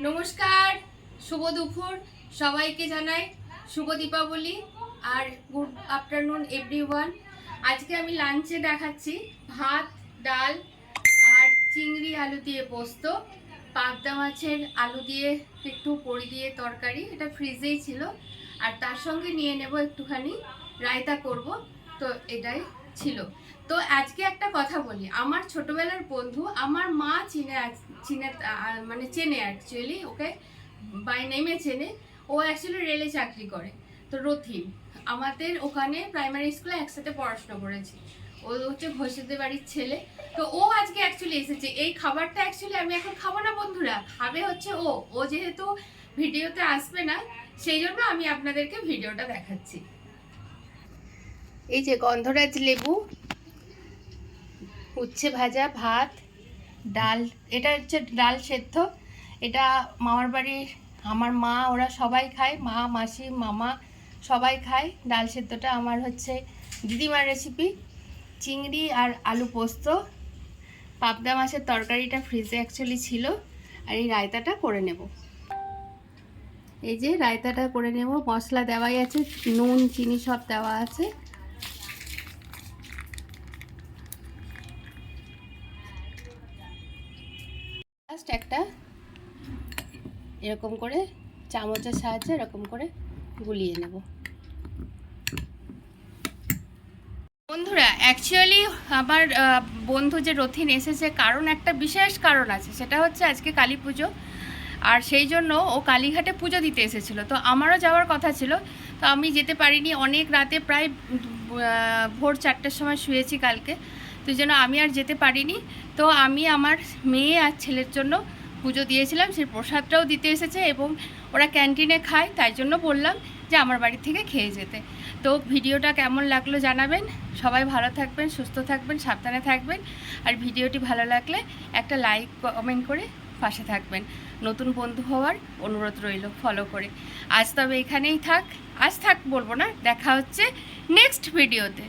নমস্কার, শুভ দুপুর। সবাইকে জানাই শুভ দীপাবলি আর গুড আফটারনুন এভরিওয়ান আজকে আমি লাঞ্চে দেখাচ্ছি ভাত, ডাল আর চিংড়ি আলু দিয়ে পোস্ত। পাবদা মাছের আলু দিয়ে একটু পড়ি দিয়ে তরকারি, এটা ফ্রিজেই ছিল। আর তার সঙ্গে নিয়ে নেব একটুখানি রায়তা করব। তো এটাই ছিল। তো আজকে একটা কথা বলি। আমার ছোটবেলার বন্ধু আমার মা চিনে চিনে মানে চেনে অ্যাকচুয়ালি ওকে বাই নেমে চেনে। ও অ্যাকচুয়ালি রেলে চাকরি করে, তো রথিন। আমাদের ওখানে প্রাইমারি স্কুলে একসাথে পড়াশোনা করেছি। ও হচ্ছে ঘোষেদের বাড়ির ছেলে। তো ও আজকে অ্যাকচুয়ালি এসেছে। এই খাবারটা অ্যাকচুয়ালি আমি এখন খাব না, বন্ধুরা? খাবে হচ্ছে ও। ও যেহেতু ভিডিওতে আসবে না, সেই জন্য আমি আপনাদেরকে ভিডিওটা দেখাচ্ছি। এই যে গন্ধরাজ লেবু, উচ্ছে ভাজা, ভাত, ডাল, এটা হচ্ছে ডাল সেদ্ধ। এটা মামার বাড়ির, আমার মা, ওরা সবাই খায়, মা, মাসি, মামা সবাই খায়। ডাল সেদ্ধটা আমার হচ্ছে দিদিমার রেসিপি চিংড়ি আর আলু পোস্ত। পাবদা মাছের তরকারিটা ফ্রিজে অ্যাকচুয়ালি ছিল। আর এই রায়তাটা করে নেব। এই যে রায়তাটা করে নেব। মশলা দেওয়াই আছে, নুন, চিনি সব দেওয়া আছে। জাস্ট একটা এরকম করে চামচের সাহায্যে এরকম করে গুলিয়ে নেব। বন্ধুরা অ্যাকচুয়ালি আমার বন্ধু যে রথিন এসেছে, কারণ একটা বিশেষ কারণ আছে, সেটা হচ্ছে আজকে কালী পুজো। আর সেই জন্য ও কালীঘাটে পুজো দিতে এসেছিল। তো আমারও যাওয়ার কথা ছিল, তো আমি যেতে পারিনি। অনেক রাতে প্রায় ভোর চারটের সময় শুয়েছি কালকে। তো জন্য আমি আর যেতে পারিনি। তো আমি আমার মেয়ে আর ছেলের জন্য পুজো দিয়েছিলাম, সেই প্রসাদটাও দিতে এসেছে এবং ওরা ক্যান্টিনে খায়, তাই জন্য বললাম যে আমার বাড়ি থেকে খেয়ে যেতে। তো ভিডিওটা কেমন লাগল জানাবেন। সবাই ভালো থাকবেন, সুস্থ থাকবেন, সাবধানে থাকবেন। আর ভিডিওটি ভালো লাগলে একটা লাইক, কমেন্ট করে পাশে থাকবেন। নতুন বন্ধু হওয়ার অনুরোধ রইল ফলো করে। আজ তবে এখানেই থাক, আজ থাক বলব না, দেখা হচ্ছে নেক্সট ভিডিওতে